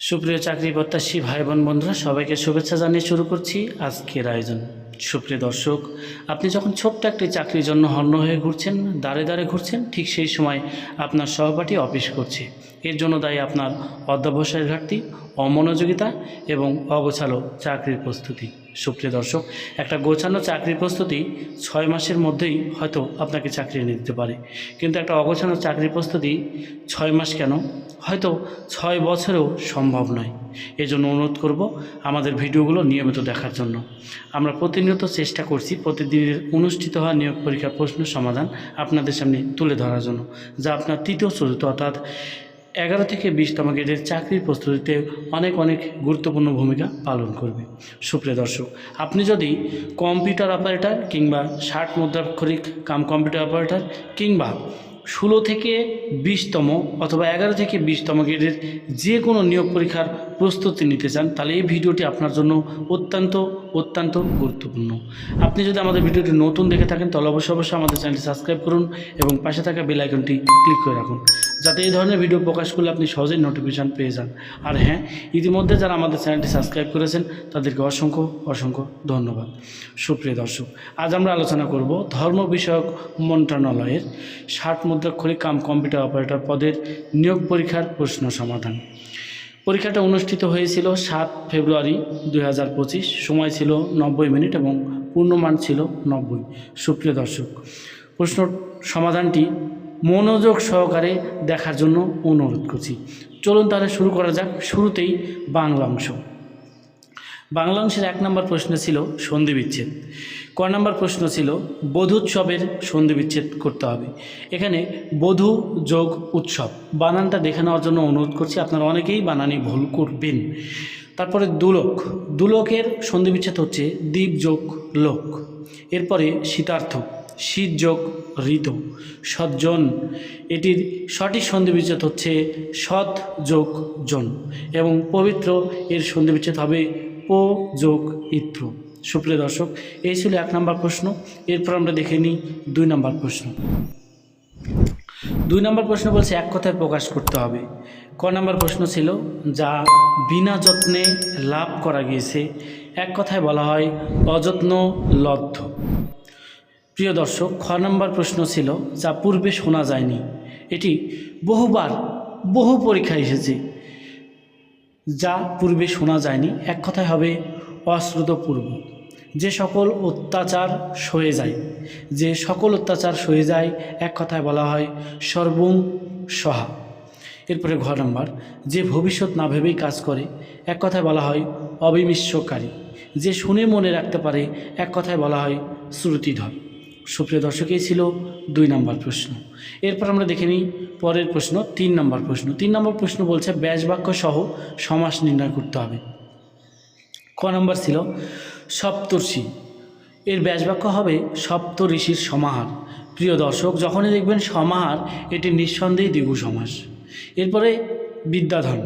সুপ্রিয় চাকরি প্রত্যাশী ভাই বোন বন্ধুরা, সবাইকে শুভেচ্ছা জানিয়ে শুরু করছি আজকের আয়োজন। সুপ্রিয় দর্শক, আপনি যখন ছোট্ট একটি চাকরির জন্য হন্য হয়ে ঘুরছেন দাঁড়ে দাঁড়ে ঘুরছেন, ঠিক সেই সময় আপনার সহপাঠী অফিস করছে। এর জন্য দায়ী আপনার অধ্যাবসায়ের ঘাটতি, অমনোযোগিতা এবং অগোছালো চাকরির প্রস্তুতি। সুপ্রিয় দর্শক, একটা গোছানো চাকরির প্রস্তুতি ছয় মাসের মধ্যেই হয়তো আপনাকে চাকরি এনে দিতে পারে। কিন্তু একটা অগোছানো চাকরির প্রস্তুতি ছয় মাস কেন? হয়তো ছয় বছরেও সম্ভব নয়। এজন্য অনুরোধ করব আমাদের ভিডিওগুলো নিয়মিত দেখার জন্য। আমরা প্রতিনিয়ত চেষ্টা করছি প্রতিদিনের অনুষ্ঠিত হওয়া নিয়োগ পরীক্ষার প্রশ্ন সমাধান আপনাদের সামনে তুলে ধরার জন্য, যা আপনার তৃতীয়, চতুর্থ অর্থাৎ এগারো থেকে বিশতম গ্রেডের চাকরির প্রস্তুতিতে অনেক অনেক গুরুত্বপূর্ণ ভূমিকা পালন করবে। সুপ্রিয় দর্শক, আপনি যদি কম্পিউটার অপারেটর কিংবা ষাট মুদ্রাক্ষরিক কাম কম্পিউটার অপারেটর কিংবা ষোলো থেকে বিশতম অথবা এগারো থেকে বিশতম গ্রেডের যে কোনো নিয়োগ পরীক্ষার প্রস্তুতি নিতে চান, তাহলে এই ভিডিওটি আপনার জন্য অত্যন্ত অত্যন্ত গুরুত্বপূর্ণ। আপনি যদি আমাদের ভিডিওটি নতুন দেখে থাকেন, তাহলে অবশ্যই অবশ্যই আমাদের চ্যানেলটি সাবস্ক্রাইব করুন এবং পাশে থাকা বেল আইকনটি ক্লিক করে রাখুন। যাতে এই ধরনের ভিডিও প্রকাশ করলে আপনি সহজেই নোটিফিকেশান পেয়ে যান। আর হ্যাঁ ইতিমধ্যে যারা আমাদের চ্যানেলটি সাবস্ক্রাইব করেছেন, তাদেরকে অসংখ্য অসংখ্য ধন্যবাদ। সুপ্রিয় দর্শক, আজ আমরা আলোচনা করব ধর্ম বিষয়ক মন্ত্রণালয়ের ষাট মুদ্রাক্ষরিক কাম কম্পিউটার অপারেটর পদের নিয়োগ পরীক্ষার প্রশ্ন সমাধান। পরীক্ষাটা অনুষ্ঠিত হয়েছিল সাত ফেব্রুয়ারি দু হাজার পঁচিশ, সময় ছিল নব্বই মিনিট এবং পূর্ণমান ছিল নব্বই। সুপ্রিয় দর্শক, প্রশ্ন সমাধানটি মনোযোগ সহকারে দেখার জন্য অনুরোধ করছি। চলুন তাহলে শুরু করা যাক শুরুতেই বাংলা অংশ। বাংলা অংশের এক নম্বর প্রশ্ন ছিল সন্ধি বিচ্ছেদ। ক নম্বর প্রশ্ন ছিল, বধূৎসবের সন্ধি বিচ্ছেদ করতে হবে। এখানে বধূ যোগ উৎসব, বানানটা দেখে নেওয়ার জন্য অনুরোধ করছি। আপনারা অনেকেই বানানি ভুল করবেন। তারপরে দুলোক, দুলোকের সন্ধি বিচ্ছেদ হচ্ছে দ্বীপ যোগ লোক। এরপরে শীতার্থ। শীত যোগ ঋতু সজ্জন, এটির সঠিক সন্ধি বিচ্ছেদ হচ্ছে সৎ যোগ জন এবং পবিত্র এর সন্ধি বিচ্ছেদ হবে পো যোগ ইত্র। সুপ্রিয় দর্শক, এই ছিল এক নম্বর প্রশ্ন। এরপর আমরা দেখে নিই দুই নম্বর প্রশ্ন। দুই নম্বর প্রশ্ন বলছে, এক কথায় প্রকাশ করতে হবে। ক নম্বর প্রশ্ন ছিল, যা বিনা যত্নে লাভ করা গিয়েছে, এক কথায় বলা হয় অযত্ন লব্ধ। প্রিয় দর্শক, খ নম্বর প্রশ্ন ছিল যা পূর্বে শোনা যায়নি। এটি বহুবার, বহু পরীক্ষা এসেছে, যা পূর্বে শোনা যায়নি। এক কথায় হবে অশ্রুতপূর্ব। যে সকল অত্যাচার সয়ে যায়, যে সকল অত্যাচার সয়ে যায়, এক কথায় বলা হয় সর্বং সহা। এরপরে ঘর নম্বর, যে ভবিষ্যৎ না ভেবেই কাজ করে, এক কথায় বলা হয় অবিমিশ্বকারী যে শুনে মনে রাখতে পারে, এক কথায় বলা হয় শ্রুতিধর। সুপ্রিয় দর্শক, এই ছিল দুই নম্বর প্রশ্ন। এরপর আমরা দেখে নিই পরের প্রশ্ন, তিন নম্বর প্রশ্ন। তিন নম্বর প্রশ্ন বলছে ব্যাস বাক্য সহ সমাস নির্ণয় করতে হবে। ক নম্বর ছিল, সপ্তর্ষি। এর ব্যাস বাক্য হবে সপ্ত ঋষির সমাহার। প্রিয় দর্শক, যখনই দেখবেন সমাহার, এটি নিঃসন্দেহে দ্বিগু সমাস। এরপরে বিদ্যাধন।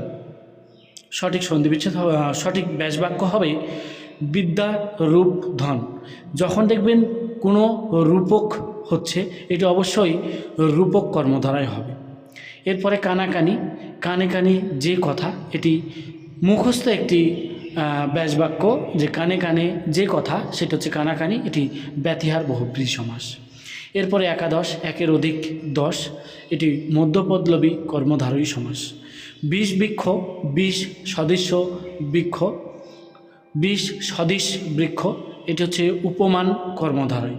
সঠিক সন্ধিবিচ্ছেদ সঠিক ব্যাস বাক্য হবে বিদ্যা রূপ ধন যখন দেখবেন কোনো রূপক হচ্ছে, এটি অবশ্যই রূপক কর্মধারায় হবে। এরপরে কানাকানি কানে কানে যে কথা, এটি মুখস্থ একটি ব্যাসবাক্য যে কানে কানে যে কথা, সেটা হচ্ছে কানাকানি, এটি ব্যতিহার বহুব্রী সমাস। এরপরে একাদশ, একের অধিক দশ, এটি মধ্যপদলবী কর্মধারয়ী সমাস। বিষ বৃক্ষ বিষ সদৃশ্য বৃক্ষ বিষ সদৃশ বৃক্ষ এটি হচ্ছে উপমান কর্মধারয়।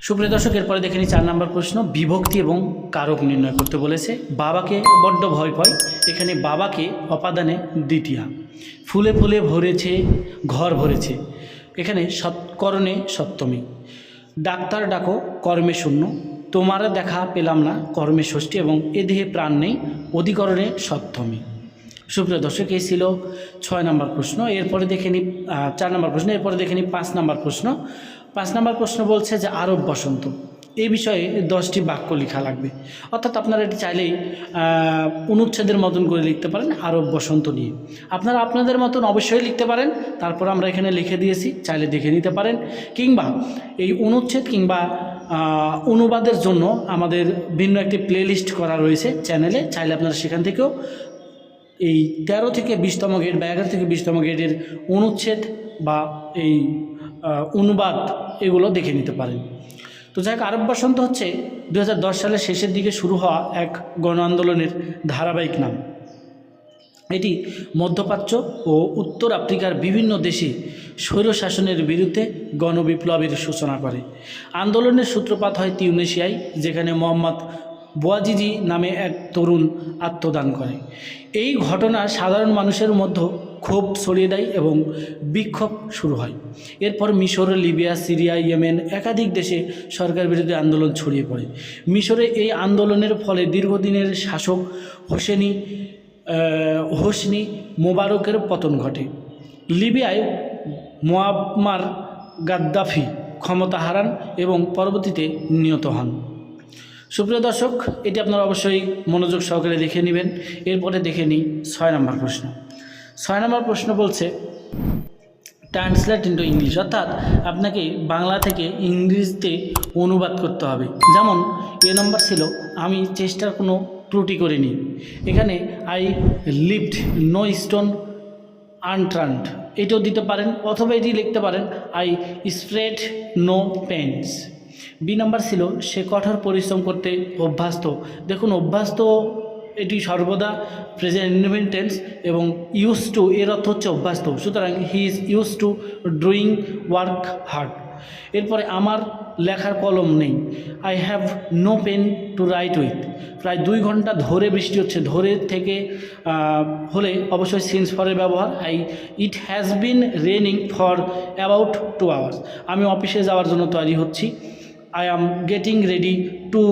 সুপ্রিয় দর্শক, এরপরে দেখে নিই চার নম্বর প্রশ্ন। বিভক্তি এবং কারক নির্ণয় করতে বলেছে। বাবাকে বড্ড ভয় পায়। এখানে বাবাকে অপাদানে দ্বিতীয়া। ফুলে ফুলে ভরেছে, ঘর ভরেছে। এখানে সৎকরণে সপ্তমী। ডাক্তার ডাকো, কর্মে শূন্য। তোমার দেখা পেলাম না, কর্মে ষষ্ঠী এবং এ দেহে প্রাণ নেই, অধিকরণে সপ্তমী। সুপ্রিয় দর্শক এই ছিল ছয় নম্বর প্রশ্ন। এরপরে দেখে আহ, চার নম্বর প্রশ্ন এরপরে দেখে নিই পাঁচ নম্বর প্রশ্ন। পাঁচ নম্বর প্রশ্ন বলছে যে আরব বসন্ত এই বিষয়ে দশটি বাক্য লেখা লাগবে। অর্থাৎ আপনারা এটি চাইলেই অনুচ্ছেদের মতন করে লিখতে পারেন আরব বসন্ত নিয়ে। আপনারা আপনাদের মতন অবশ্যই লিখতে পারেন তারপর আমরা এখানে লিখে দিয়েছি চাইলে দেখে নিতে পারেন। কিংবা এই অনুচ্ছেদ কিংবা অনুবাদের জন্য আমাদের ভিন্ন একটি প্লেলিস্ট করা রয়েছে চ্যানেলে চাইলে আপনারা সেখান থেকেও এই তেরো থেকে বিশতম গেট বা এগারো থেকে বিশতম গেটের অনুচ্ছেদ বা এই অনুবাদ এগুলো দেখে নিতে পারেন। তো যাই হোক, আরব বসন্ত হচ্ছে দু হাজার দশ সালের শেষের দিকে শুরু হওয়া এক গণ আন্দোলনের ধারাবাহিক নাম। এটি মধ্যপ্রাচ্য ও উত্তর আফ্রিকার বিভিন্ন দেশে স্বৈরশাসনের বিরুদ্ধে গণবিপ্লবের সূচনা করে। আন্দোলনের সূত্রপাত হয় তিউনেশিয়ায়, যেখানে মোহাম্মদ বোয়াজিজি নামে এক তরুণ আত্মদান করে। এই ঘটনা সাধারণ মানুষের মধ্যে ক্ষোভ ছড়িয়ে দেয় এবং বিক্ষোভ শুরু হয়। এরপর মিশর, লিবিয়া, সিরিয়া, ইয়েমেন একাধিক দেশে সরকার বিরোধী আন্দোলন ছড়িয়ে পড়ে। মিশরে এই আন্দোলনের ফলে দীর্ঘদিনের শাসক হোসেনি হোসনি মোবারকের পতন ঘটে। লিবিয়ায় মোয়াম্মার গাদ্দাফি ক্ষমতা হারান এবং পরবর্তীতে নিহত হন। সুপ্রিয় দর্শক, এটি আপনারা অবশ্যই মনোযোগ সহকারে দেখে নেবেন। এরপরে দেখে নিই ছয় নম্বর প্রশ্ন। ছয় নম্বর প্রশ্ন বলছে ট্রান্সলেট ইন্টু ইংলিশ অর্থাৎ আপনাকে বাংলা থেকে ইংরেজিতে অনুবাদ করতে হবে। যেমন, এ নম্বর ছিল, আমি চেষ্টার কোনো ত্রুটি করিনি। এখানে I lift no stone unturned এটাও দিতে পারেন, অথবা এটি লিখতে পারেন I spared no pains B number ছিল, সে কঠোর পরিশ্রম করতে অভ্যস্ত। দেখুন, অভ্যস্ত এটি সর্বদা প্রেজেন্ট ইনভেন্টেন্স এবং ইউজ টু এর অর্থ হচ্ছে অভ্যস্ত। সুতরাং হি ইজ ইউজ টু ড্রয়িং ওয়ার্ক হার্ড এরপরে আমার লেখার কলম নেই। I have no pen to write with প্রায় দুই ঘণ্টা ধরে বৃষ্টি হচ্ছে। ধরে থেকে হলে অবশ্যই সিন্স ফরের ব্যবহার। I it has been raining for about two hours আমি অফিসে যাওয়ার জন্য তৈরি হচ্ছি। I am getting ready to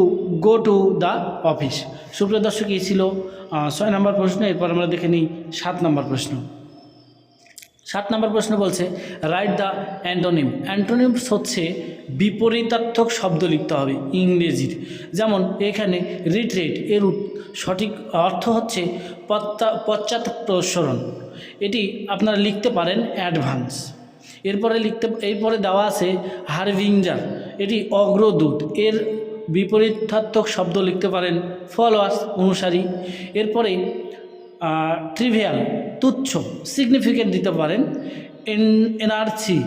go to the office সুপ্রিয় দর্শক, এই ছিল ছয় নম্বর প্রশ্ন। এরপর আমরা দেখে নিই সাত নম্বর প্রশ্ন। সাত নম্বর প্রশ্ন বলছে রাইট দ্য অ্যান্টোনিম অ্যান্টোনিমস হচ্ছে বিপরীতার্থক শব্দ লিখতে হবে ইংরেজির। যেমন এখানে রিট্রেট এর সঠিক অর্থ হচ্ছে পশ্চাৎ প্রসরণ এটি আপনারা লিখতে পারেন অ্যাডভান্স এরপরে লিখতে, এরপরে দেওয়া আছে হারভিঞ্জার এটি অগ্রদূত। এর বিপরীতার্থক শব্দ লিখতে পারেন ফলোয়ার্স অনুসারী। এরপরে ট্রিভিয়াল তুচ্ছ সিগনিফিকেন্ট দিতে পারেন এন, এনআরসি।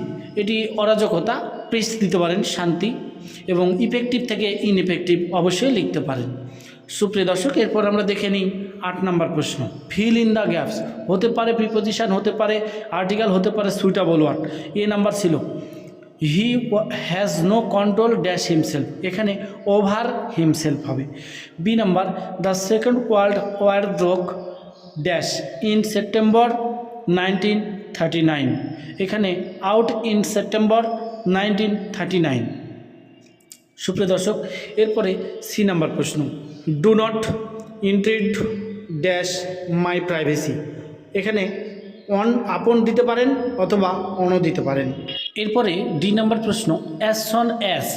এটি অরাজকতা প্রেস দিতে পারেন শান্তি এবং ইফেক্টিভ থেকে ইনইফেক্টিভ অবশ্যই লিখতে পারেন। সুপ্রিয় দর্শক, এরপর আমরা দেখে নিই আট নম্বর প্রশ্ন। ফিল ইন দ্য গ্যাপস হতে পারে প্রিপোজিশন হতে পারে আর্টিকেল হতে পারে সুইটেবল ওয়ার্ড এ নাম্বার ছিল he has no control dash himself এখানে ওভার হিমসেলফ হবে। B number the second world war broke dash in September nineteen thirty nine এখানে out in September nineteen thirty nine সুপ্রিয় দর্শক, এরপরে C number প্রশ্ন। Do not intrude dash my privacy এখানে on upon দিতে পারেন অথবা অনও দিতে পারেন। এরপরে ডি নাম্বার প্রশ্ন as soon as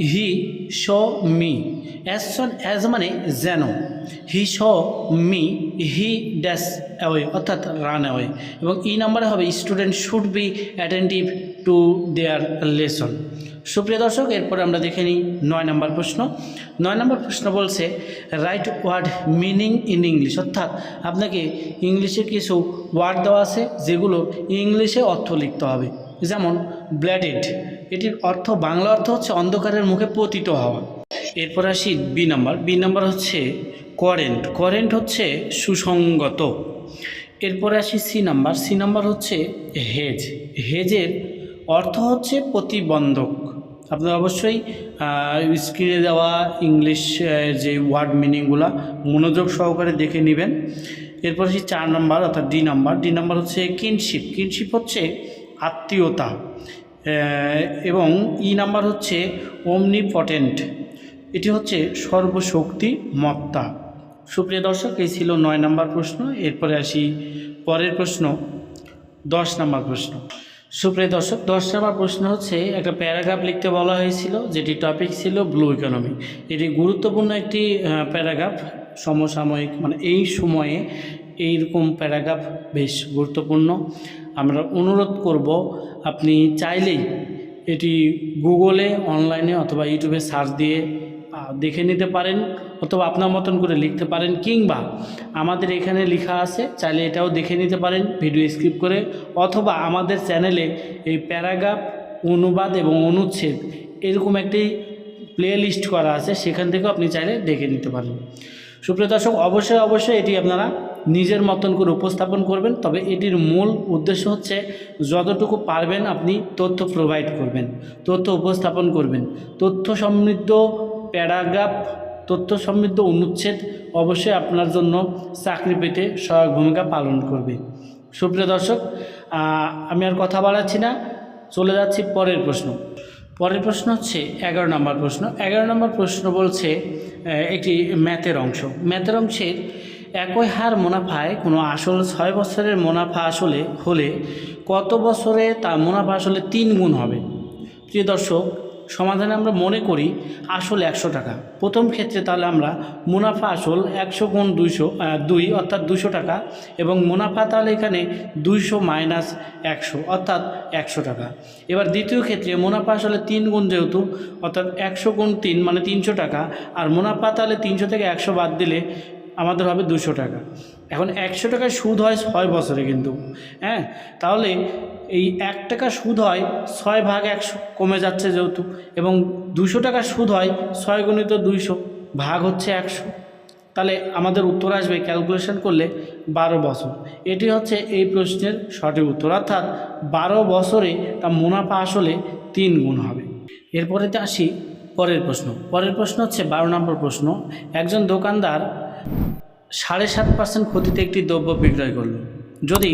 he saw me. As soon as মানে যেন। He saw me, he dash away, অর্থাৎ রান অ্যাওয়ে। এবং ই নাম্বারে হবে student should be attentive to their lesson. সুপ্রিয় দর্শক, এরপরে আমরা দেখে নিই নয় নম্বর প্রশ্ন। নয় নম্বর প্রশ্ন বলছে, write word meaning in English. অর্থাৎ আপনাকে ইংলিশে কিছু ওয়ার্ড দেওয়া আছে, যেগুলো ইংলিশে অর্থ লিখতে হবে। যেমন ব্ল্যাডেড এটির অর্থ, বাংলা অর্থ হচ্ছে অন্ধকারের মুখে পতিত হওয়া। এরপর আসি বি নাম্বার। বি নাম্বার হচ্ছে করেন্ট করেন্ট হচ্ছে সুসঙ্গত এরপরে আসি সি নাম্বার। সি নাম্বার হচ্ছে হেজ। হেজের অর্থ হচ্ছে প্রতিবন্ধক। আপনারা অবশ্যই স্ক্রিনে দেওয়া ইংলিশ যে ওয়ার্ড মিনিংগুলো মনোযোগ সহকারে দেখে নেবেন। এরপর হচ্ছে চার নাম্বার, অর্থাৎ ডি নাম্বার। ডি নাম্বার হচ্ছে কিনশিপ। কিনশিপ হচ্ছে আত্মীয়তা। এবং ই নাম্বার হচ্ছে অমনিপটেন্ট এটি হচ্ছে সর্বশক্তি মত্তা। সুপ্রিয় দর্শক, এই ছিল নয় নাম্বার প্রশ্ন। এরপরে আসি পরের প্রশ্ন, দশ নাম্বার প্রশ্ন। সুপ্রিয় দর্শক, দশ নাম্বার প্রশ্ন হচ্ছে, একটা প্যারাগ্রাফ লিখতে বলা হয়েছিল, যেটি টপিক ছিল ব্লু ইকোনমি এটি গুরুত্বপূর্ণ একটি প্যারাগ্রাফ, সমসাময়িক মানে এই সময়ে এইরকম প্যারাগ্রাফ বেশ গুরুত্বপূর্ণ। আমরা অনুরোধ করব, আপনি চাইলেই এটি গুগলে, অনলাইনে অথবা ইউটিউবে সার্চ দিয়ে দেখে নিতে পারেন অথবা আপনার মতন করে লিখতে পারেন কিংবা আমাদের এখানে লেখা আছে, চাইলে এটাও দেখে নিতে পারেন, ভিডিও স্কিপ করে অথবা আমাদের চ্যানেলে এই প্যারাগ্রাফ, অনুবাদ এবং অনুচ্ছেদ এরকম একটি প্লে লিস্ট করা আছে, সেখান থেকেও আপনি চাইলে দেখে নিতে পারেন। সুপ্রিয় দর্শক, অবশ্যই অবশ্যই এটি আপনারা নিজের মতন করে উপস্থাপন করবেন, তবে এটির মূল উদ্দেশ্য হচ্ছে যতটুকু পারবেন আপনি তথ্য প্রোভাইড করবেন, তথ্য উপস্থাপন করবেন। তথ্য সমৃদ্ধ প্যারাগ্রাফ, তথ্য সমৃদ্ধ অনুচ্ছেদ অবশ্যই আপনার জন্য চাকরি পেতে সহায়ক ভূমিকা পালন করবে। সুপ্রিয় দর্শক আমি আর কথা বাড়াচ্ছি না, চলে যাচ্ছি পরের প্রশ্ন। পরের প্রশ্ন হচ্ছে এগারো নম্বর প্রশ্ন। এগারো নম্বর প্রশ্ন বলছে একটি ম্যাথের অংশ। ম্যাথের অংশের একই হার মুনাফায় কোনো আসল ছয় বছরের মুনাফা আসলে হলে কত বছরে তার মুনাফা আসলে তিন গুণ হবে? প্রিয় দর্শক, সমাধানে আমরা মনে করি আসল একশো টাকা। প্রথম ক্ষেত্রে তাহলে আমরা মুনাফা আসল একশো গুণ দুইশো দুই অর্থাৎ দুশো টাকা এবং মুনাফা তাহলে এখানে দুইশো মাইনাস একশো অর্থাৎ একশো টাকা। এবার দ্বিতীয় ক্ষেত্রে মুনাফা আসলে তিন গুণ যেহেতু, অর্থাৎ একশো গুণ তিন মানে তিনশো টাকা, আর মুনাফা তাহলে তিনশো থেকে একশো বাদ দিলে আমাদের হবে দুশো টাকা। এখন একশো টাকার সুদ হয় ছয় বছরে কিন্তু। হ্যাঁ? তাহলে এই এক টাকা সুদ হয় ছয় ভাগ একশো কমে যাচ্ছে যেহেতু। এবং দুশো টাকা সুদ হয় ছয় গুণিত দুইশো ভাগ হচ্ছে একশো। তাহলে আমাদের উত্তর আসবে ক্যালকুলেশন করলে বারো বছর। এটি হচ্ছে এই প্রশ্নের সঠিক উত্তর। অর্থাৎ বারো বছরে তা মুনাফা আসলে তিন গুণ হবে। এরপরেতে আসি পরের প্রশ্ন। পরের প্রশ্ন হচ্ছে বারো নম্বর প্রশ্ন। একজন দোকানদার সাড়ে সাত পার্সেন্ট ক্ষতিতে একটি দ্রব্য বিক্রয় করল। যদি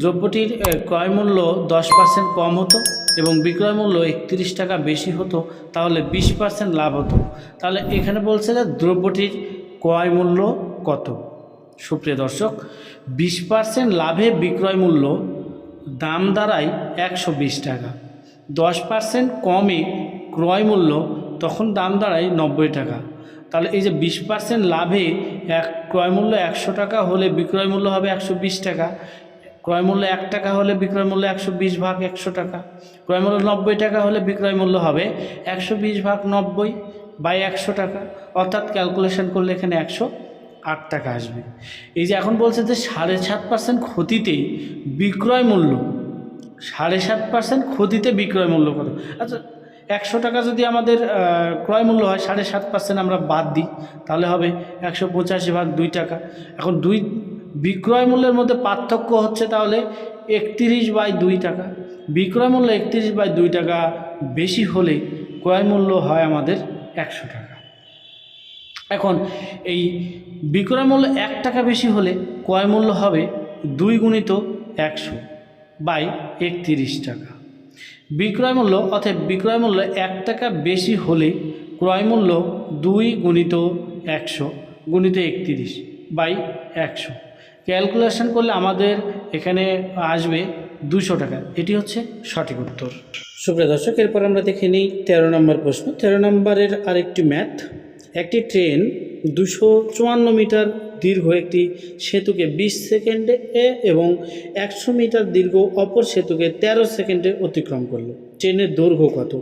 দ্রব্যটির ক্রয় মূল্য দশ পার্সেন্ট কম হতো এবং বিক্রয় মূল্য একত্রিশ টাকা বেশি হতো, তাহলে বিশ পার্সেন্ট লাভ হতো। তাহলে এখানে বলছে যে দ্রব্যটির ক্রয় মূল্য কত? সুপ্রিয় দর্শক, বিশ পার্সেন্ট লাভে বিক্রয় মূল্য দাম দাঁড়ায় একশো বিশ টাকা। দশ পার্সেন্ট কমে ক্রয় মূল্য তখন দাম দাঁড়ায় নব্বই টাকা। তাহলে এই যে বিশ পার্সেন্ট লাভে এক ক্রয় মূল্য একশো টাকা হলে বিক্রয় মূল্য হবে একশো বিশ টাকা। ক্রয় মূল্য এক টাকা হলে বিক্রয় মূল্য একশো বিশ ভাগ একশো টাকা। ক্রয় মূল্য নব্বই টাকা হলে বিক্রয় মূল্য হবে একশো বিশ ভাগ নব্বই বাই একশো টাকা। অর্থাৎ ক্যালকুলেশন করলে এখানে একশো আট টাকা আসবে। এই যে এখন বলছে যে সাড়ে সাত পার্সেন্ট ক্ষতিতে বিক্রয় মূল্য। সাড়ে সাত পার্সেন্ট ক্ষতিতে বিক্রয় মূল্য কত? আচ্ছা একশো টাকা যদি আমাদের ক্রয় মূল্য হয়, সাড়ে সাত পার্সেন্ট আমরা বাদ দিই, তাহলে হবে একশো পঁচাশি ভাগ দুই টাকা। এখন দুই, বিক্রয় মূল্যের মধ্যে পার্থক্য হচ্ছে তাহলে একত্রিশ বাই দুই টাকা। বিক্রয় মূল্য একত্রিশ বাই দুই টাকা বেশি হলে ক্রয় মূল্য হয় আমাদের একশো টাকা। এখন এই বিক্রয় মূল্য এক টাকা বেশি হলে ক্রয় মূল্য হবে দুই গুণিত একশো বাই একত্রিশ টাকা। বিক্রয় মূল্য অর্থাৎ বিক্রয় মূল্য এক টাকা বেশি হলে ক্রয় মূল্য দুই গুণিত একশো গুণিত একত্রিশ বাই একশো। ক্যালকুলেশন করলে আমাদের এখানে আসবে দুশো টাকা। এটি হচ্ছে সঠিক উত্তর। সুপ্রিয় দর্শক, এরপর আমরা দেখে নিই তেরো নম্বর প্রশ্ন। তেরো নম্বরের আরেকটি ম্যাথ, একটি ট্রেন দুশো চুয়ান্ন মিটার দীর্ঘ একটি সেতুকে বিশ সেকেন্ডে এ এবং একশো মিটার দীর্ঘ অপর সেতুকে তেরো সেকেন্ডে অতিক্রম করল। ট্রেনের দৈর্ঘ্য কত?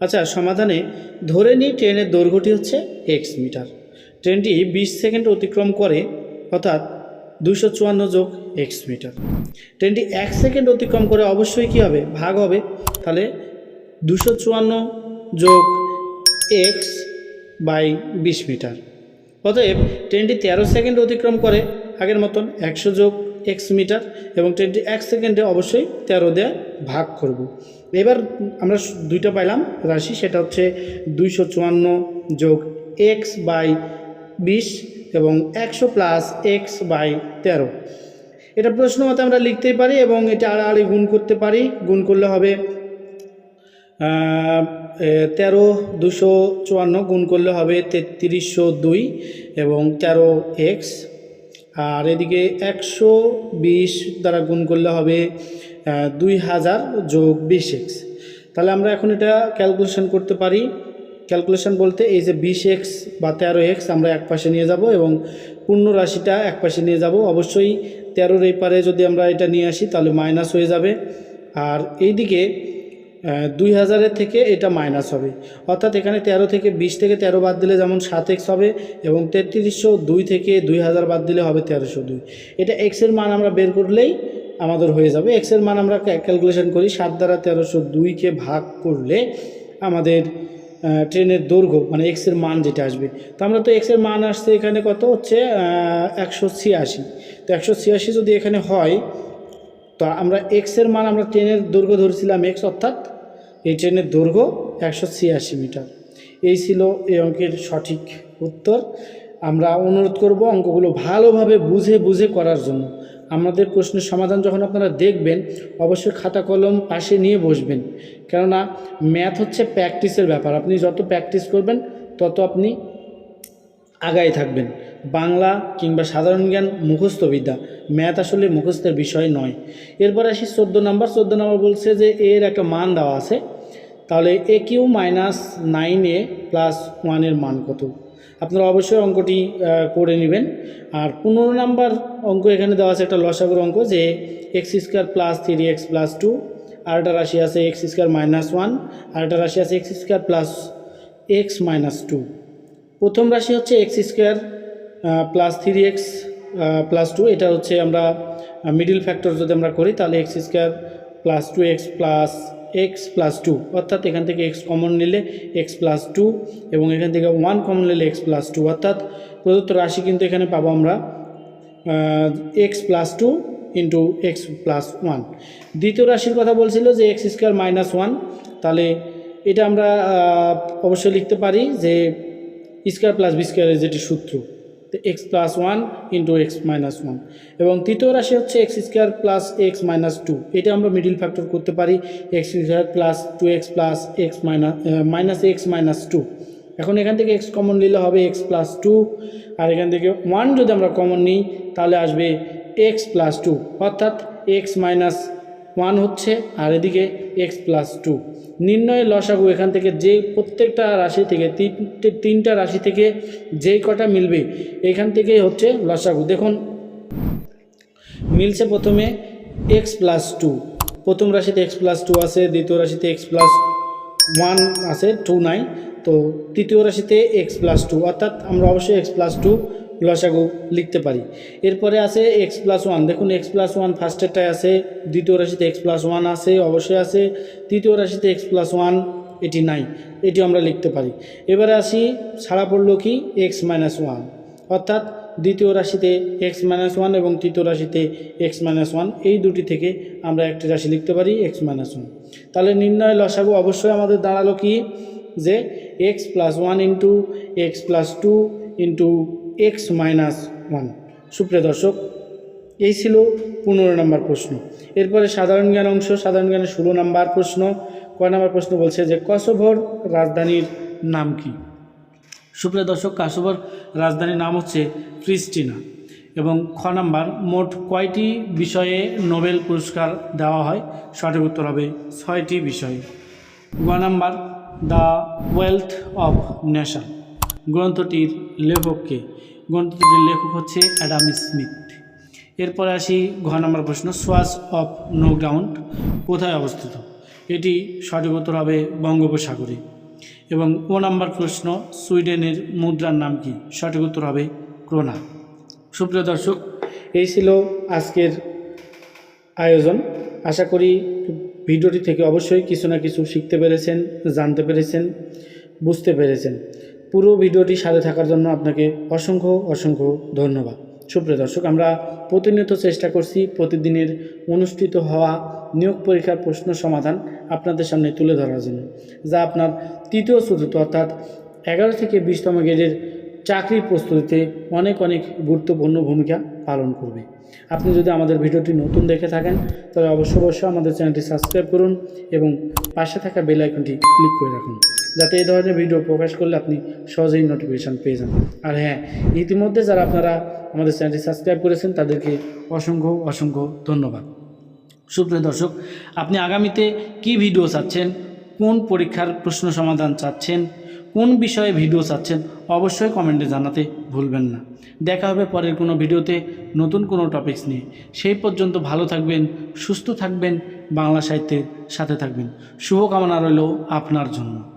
আচ্ছা সমাধানে ধরে নিই ট্রেনের দৈর্ঘ্যটি হচ্ছে এক্স মিটার। ট্রেনটি বিশ সেকেন্ড অতিক্রম করে, অর্থাৎ দুশো চুয়ান্ন যোগ এক্স মিটার। ট্রেনটি এক সেকেন্ড অতিক্রম করে অবশ্যই কী হবে? ভাগ হবে। তাহলে দুশো চুয়ান্ন যোগ এক্স বাই বিশ মিটার। অতএব ট্রেনটি তেরো সেকেন্ড অতিক্রম করে আগের মতন একশো যোগ এক্স মিটার এবং ট্রেনটি এক সেকেন্ডে অবশ্যই তেরো দিয়ে ভাগ করব। এবার আমরা দুইটা পাইলাম রাশি, সেটা হচ্ছে দুইশো চুয়ান্ন যোগ এক্স বাই বিশ এবং একশো প্লাস এক্স বাই তেরো এটা প্রশ্ন মতো আমরা লিখতেই পারি এবং এটা আড়াআড়ি গুণ করতে পারি গুণ করলে হবে তেরো দুশো চুয়ান্ন গুণ করলে হবে তেত্রিশশো দুই এবং তেরো এক্স। আর এদিকে একশো বিশ দ্বারা গুণ করলে হবে দুই হাজার যোগ বিশ এক্স। তাহলে আমরা এখন এটা ক্যালকুলেশন করতে পারি। ক্যালকুলেশন বলতে এই যে বিশ এক্স বা তেরো এক্স আমরা এক পাশে নিয়ে যাব এবং পূর্ণ রাশিটা এক পাশে নিয়ে যাব। অবশ্যই তেরোর এই পারে যদি আমরা এটা নিয়ে আসি তাহলে মাইনাস হয়ে যাবে। আর এইদিকে দুই হাজারের থেকে এটা মাইনাস হবে। অর্থাৎ এখানে তেরো থেকে বিশ থেকে তেরো বাদ দিলে যেমন সাত এক্স হবে এবং তেত্রিশশো দুই থেকে দুই হাজার বাদ দিলে হবে তেরোশো দুই। এটা এক্সের মান আমরা বের করলেই আমাদের হয়ে যাবে। এক্সের মান আমরা ক্যালকুলেশন করি, সাত দ্বারা তেরোশো দুইকে ভাগ করলে আমাদের ট্রেনের দৈর্ঘ্য মানে এক্সের মান যেটা আসবে। তো আমরা তো এক্সের মান আসছে এখানে কত হচ্ছে একশো ছিয়াশি। তো একশো ছিয়াশি যদি এখানে হয়, তো আমরা এক্সের মান আমরা ট্রেনের দৈর্ঘ্য ধরেছিলাম এক্স অর্থাৎ এই ট্রেনের দৈর্ঘ্য একশো ছিয়াশি মিটার। এই ছিল এই অঙ্কের সঠিক উত্তর। আমরা অনুরোধ করব অঙ্কগুলো ভালোভাবে বুঝে বুঝে করার জন্য। আমাদের প্রশ্নের সমাধান যখন আপনারা দেখবেন, অবশ্যই খাতা কলম পাশে নিয়ে বসবেন। কেননা ম্যাথ হচ্ছে প্র্যাকটিসের ব্যাপার। আপনি যত প্র্যাকটিস করবেন, তত আপনি আগায় থাকবেন। বাংলা কিংবা সাধারণ জ্ঞান মুখস্থ বিদ্যা। ম্যাথ আসলে মুখস্থের বিষয় নয়। এরপর আসি চোদ্দ নাম্বার। চোদ্দ নাম্বার বলছে যে এর একটা মান দেওয়া আছে। তাহলে a cube minus nine a plus ওয়ানের মান কত? আপনারা অবশ্যই অঙ্কটি করে নেবেন। আর পনেরো নাম্বার অঙ্ক এখানে দেওয়া আছে একটা লসাগুর অঙ্ক যে x square plus three x plus two আর একটা রাশি আছে এক্স স্কোয়ার মাইনাস ওয়ান আর একটা রাশি আছে x square plus x minus two প্রথম রাশি হচ্ছে x square plus three x plus two এটা হচ্ছে আমরা মিডিল ফ্যাক্টর যদি আমরা করি তাহলে x square plus two x plus x plus two অর্থাৎ এখান থেকে এক্স কমন নিলে এক্স প্লাস টু এবং এখান থেকে ওয়ান কমন নিলে এক্স প্লাস টু অর্থাৎ প্রদত্ত রাশি কিন্তু এখানে পাবো আমরা x plus two into x plus one দ্বিতীয় রাশির কথা বলছিল যে এক্স স্কোয়ার মাইনাস ওয়ান তাহলে এটা আমরা অবশ্যই লিখতে পারি যে স্কোয়ার প্লাস বি স্কোয়ারের যেটি সূত্র। X plus one into x minus one এবং তৃতীয় রাশি হচ্ছে x square plus x minus two এটা আমরা মিডিল ফ্যাক্টর করতে পারি x square plus two x plus x minus minus x minus two এখন এখান থেকে এক্স কমন নিলে হবে এক্স প্লাস টু আর এখান থেকে ওয়ান যদি আমরা কমন নিই, তাহলে আসবে এক্স প্লাস টু অর্থাৎ এক্স মাইনাস ওয়ান হচ্ছে আর এদিকে এক্স প্লাস টু নির্ণয়ের লসাগু এখান থেকে যে প্রত্যেকটা রাশি থেকে তিনটে, তিনটা রাশি থেকে যেই কটা মিলবে, এখান থেকেই হচ্ছে লসাগু। দেখুন, মিলছে প্রথমে এক্স প্লাস টু প্রথম রাশিতে এক্স প্লাস টু আছে, দ্বিতীয় রাশিতে এক্স প্লাস ওয়ান আছে টু নাই। তো তৃতীয় রাশিতে এক্স প্লাস টু অর্থাৎ আমরা অবশ্যই এক্স প্লাস টু লসাগু লিখতে পারি। এরপরে আছে এক্স প্লাস ওয়ান দেখুন এক্স প্লাস ওয়ান ফার্স্টেরটায় আছে, দ্বিতীয় রাশিতে এক্স প্লাস ওয়ান আছে, অবশ্যই আছে। তৃতীয় রাশিতে এক্স প্লাস ওয়ান এটি নাই এটি আমরা লিখতে পারি। এবারে আসি ছাড়া পড়ল কি? এক্স মাইনাস ওয়ান অর্থাৎ দ্বিতীয় রাশিতে এক্স মাইনাস ওয়ান এবং তৃতীয় রাশিতে এক্স মাইনাস ওয়ান এই দুটি থেকে আমরা একটি রাশি লিখতে পারি এক্স মাইনাস ওয়ান তাহলে নির্ণয় লসাগু অবশ্যই আমাদের দাঁড়াল কি? যে x plus one into x plus two into x minus one সুপ্রিয় দর্শক, এই ছিল পনেরো নম্বর প্রশ্ন। এরপরে সাধারণ জ্ঞান অংশ, সাধারণ জ্ঞানের ষোলো নম্বর প্রশ্ন। কয় নম্বর প্রশ্ন বলছে যে কসোভোর রাজধানীর নাম কি? সুপ্রিয় দর্শক, কাসোভোর রাজধানীর নাম হচ্ছে প্রিস্টিনা এবং খ নাম্বার, মোট কয়টি বিষয়ে নোবেল পুরস্কার দেওয়া হয়? সঠিক উত্তর হবে ছয়টি বিষয়ে। গ number, the wealth of nation. গ্রন্থটির লেখককে, গ্রন্থটির লেখক হচ্ছে অ্যাডাম স্মিথ। এরপরে আসি ঘ নম্বর প্রশ্ন সোয়াস অফ নো গ্রাউন্ড কোথায় অবস্থিত? এটি সঠিক উত্তর হবে বঙ্গোপসাগরে। এবং ও নাম্বার প্রশ্ন, সুইডেনের মুদ্রার নাম কি? সঠিক উত্তর হবে ক্রোনা। সুপ্রিয় দর্শক, এই ছিল আজকের আয়োজন। আশা করি ভিডিওটি থেকে অবশ্যই কিছু না কিছু শিখতে পেরেছেন, জানতে পেরেছেন, বুঝতে পেরেছেন। পুরো ভিডিওটি সাথে থাকার জন্য আপনাকে অসংখ্য অসংখ্য ধন্যবাদ। সুপ্রিয় দর্শক, আমরা প্রতিনিয়ত চেষ্টা করছি প্রতিদিনের অনুষ্ঠিত হওয়া নিয়োগ পরীক্ষার প্রশ্ন সমাধান আপনাদের সামনে তুলে ধরার জন্য, যা আপনার তৃতীয়, চতুর্থ অর্থাৎ এগারো থেকে বিশতম গ্রেডের চাকরির প্রস্তুতিতে অনেক অনেক গুরুত্বপূর্ণ ভূমিকা পালন করবে। আপনি যদি আমাদের ভিডিওটি নতুন দেখে থাকেন তবে অবশ্য অবশ্যই আমাদের চ্যানেলটি সাবস্ক্রাইব করুন এবং পাশে থাকা বেল আইকনটি ক্লিক করে রাখুন। যাতে এই ধরনের ভিডিও প্রকাশ করলে আপনি সহজেই নোটিফিকেশান পেয়ে যান আর হ্যাঁ ইতিমধ্যে যারা আপনারা আমাদের চ্যানেলটি সাবস্ক্রাইব করেছেন, তাদেরকে অসংখ্য অসংখ্য ধন্যবাদ। সুপ্রিয় দর্শক, আপনি আগামীতে কি ভিডিও চাচ্ছেন? কোন পরীক্ষার প্রশ্ন সমাধান চাচ্ছেন? কোন বিষয়ে ভিডিও চাচ্ছেন? অবশ্যই কমেন্টে জানাতে ভুলবেন না। দেখা হবে পরের কোনো ভিডিওতে নতুন কোনো টপিকস নিয়ে। সেই পর্যন্ত ভালো থাকবেন, সুস্থ থাকবেন, বাংলা সাহিত্যের সাথে থাকবেন। শুভকামনা রইল আপনার জন্য।